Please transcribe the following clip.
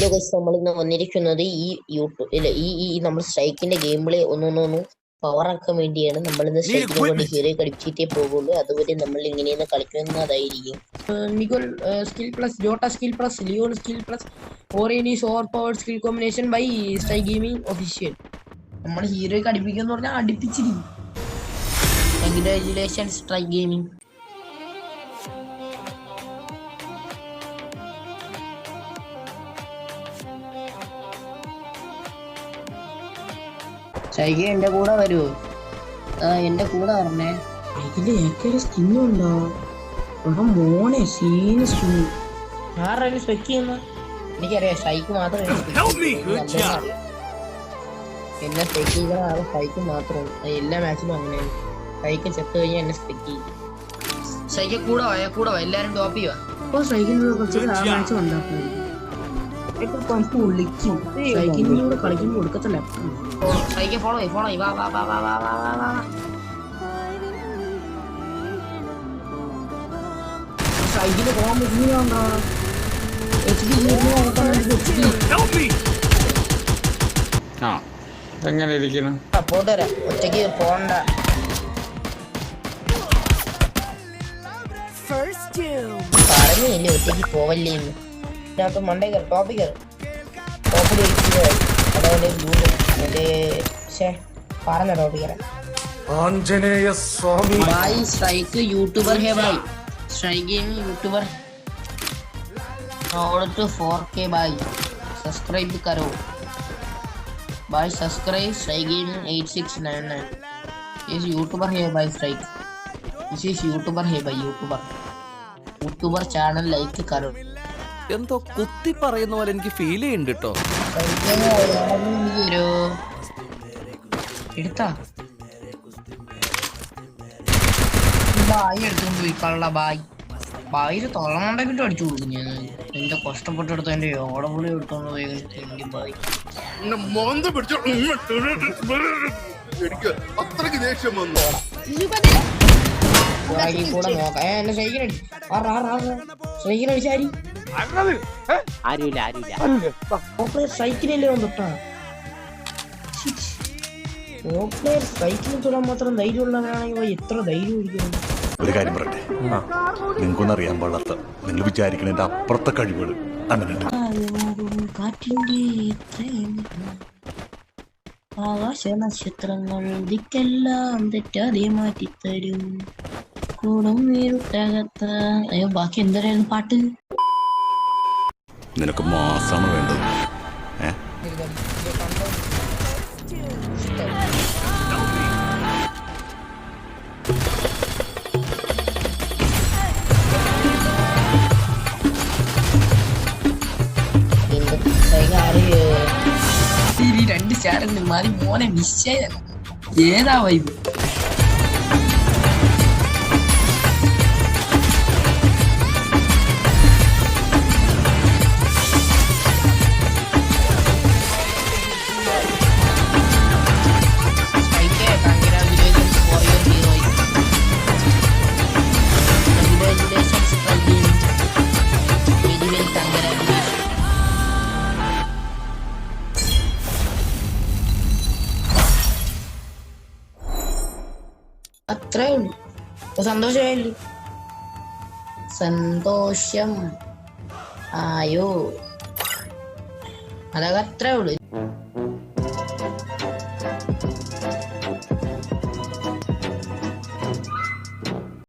Video വെച്ച് നമ്മൾ ഇന്ന് വന്നിരിക്കുന്നത് ഈ യൂട്യൂബിൽ ഈ ഈ നമ്മൾ സ്ട്രൈക്കിന്റെ ഗെയിം പ്ലേ ഒന്നൊന്നൊന്ന് പവർ ആക്കാൻ വേണ്ടിയാണ് നമ്മൾ ഇന്ന് സ്ട്രൈക്കിനെ കൊണ്ട് ഹീറോ കളിച്ചിട്ടേ പോകുള്ളൂ അതുവരെ നമ്മൾ ഇങ്ങനെയൊന്ന് കളിക്കുന്നതായിരിക്കും നിഗോൾ skill plus Jota skill plus Leon skill plus ഓറിയനീസ് over power skill combination by strike gaming official നമ്മൾ ഹീറോയ്ക്ക് അടിപ്പിക്കുക എന്ന് പറഞ്ഞാൽ അടിപ്പിച്ചിരിക്കും. കൺഗ്രാജുലേഷൻസ് സ്ട്രൈക്ക് ഗെയിമിംഗ് സ്ട്രൈക്ക് എന്റെ കൂടെ വരൂ. ആ എന്റെ കൂടെ പറഞ്ഞേ ഇതിൽ ഏക്കൊരു സ്കിന്നുണ്ടോ എടാ മോനെ സീന് സ്കിന്ന് ആരായാലും സ്പെക്ക് ചെയ്യുന്ന? എനിക്കറിയാം ഷൈക്ക് മാത്രമേ Help me, good job. എന്നെ സ്പെക്ക് ചെയ്യുന്ന ആൾ ഷൈക്ക് മാത്രം. എല്ലാ മാച്ചിലും അങ്ങനെയാണ്. ഷൈക്ക് ചെത്ത് കഴിഞ്ഞാൽ എന്നെ സ്പെക്ക് ചെയ്യും. ഷൈക്ക് കൂടെ വാ കൂടെ വാ. എല്ലാരും ടോപ്പ് ചെയ്യുക അപ്പൊ ഷൈക്കിനോട് കുറച്ച് ആ മാച്ച് ഉണ്ടാക്കുന്നത് വിളിക്കും കളിക്കുമ്പോൾ കൊടുക്കത്തില്ല. ഷൈക്ക് ഫോളോ വാ വാ വാ വാ വാ വാ പോകാൻ എച്ച്! ആ എങ്ങനെ ഇരിക്കണം സപ്പോർട്ട് തരാം. ഒറ്റയ്ക്ക് പോണ്ട. പറഞ്ഞില്ലേ ഒറ്റയ്ക്ക് പോവല്ലേ എന്ന് यहाँ पे मंडे कर टॉपी कर टॉपी ले ഇതിനകത്ത് മണ്ടേക്കർ ടോപ്പിൽ കയറും ടോപ്പിൽ ഇരിക്കുന്നതായി അതേപോലെ ലൂട് മറ്റേ പക്ഷേ പറഞ്ഞ ടോപ്പിൽ आंजने ये स्वामी भाई स्ट्राइक यूट्यूबर है भाई स्ट्राइक गेम यूट्यूबर और तो फोर के भाई सब्सक्राइब करो भाई subscribe strike game eight six nine nine इस यूट्यूबर है भाई स्ट्राइक इसी यूट्यूबर है भाई यूट्यूबर यूट्यूबर चैनल लाइक करो എന്തോ കുത്തി പറയുന്ന പോലെ എനിക്ക് ഫീൽ ചെയ്യുന്നുണ്ട് കേട്ടോ എടുത്താ. ബായി എടുത്തോണ്ട് പോയി കള്ള ബായി. ബായിൽ തൊള്ളമുണ്ടെങ്കിട്ട് അടിച്ചു കൊടുക്കും ഞാൻ എന്റെ കഷ്ടപ്പെട്ടെടുത്ത എന്റെ ഓടപുളി എടുത്തോണ്ട് പോയി തെണ്ടി ബായി. മോന്ത പിടിച്ചു എനിക്ക് അത്രയ്ക്ക് ദേഷ്യം വന്നു. ബായി കൂടെ നോക്കാം. എന്നെ ആറ് സൈക്കിളല്ലേ വന്നിട്ടാ. സൈക്കിളിൽ തൊടാൻ മാത്രം ധൈര്യമുള്ളവരാണെങ്കിൽ എത്ര ധൈര്യം ഇരിക്കുന്നു ഒരു കാര്യം പറയട്ടെ? നിങ്ങൾക്കൊന്നും അറിയാൻ പാടാത്ത നിങ്ങൾ വിചാരിക്കുന്നതിന്റെ അപ്പുറത്തെ കഴിവുകൾ അങ്ങനെ ആകാശ നക്ഷത്രങ്ങൾ ദിക്കെല്ലാം തെറ്റാതെ മാറ്റിത്തരും. കൂടും അയ്യോ ബാക്കി എന്തായിരുന്നു പാട്ട്? നിനക്ക് മാസാണ് വേണ്ടത്. രണ്ട് മോനെ ഏതാ വൈബ് അത്രേ ഉള്ളൂ അപ്പൊ സന്തോഷമായില്ലേ? സന്തോഷം. ആയോ അതൊക്കെ അത്രേ ഉള്ളൂ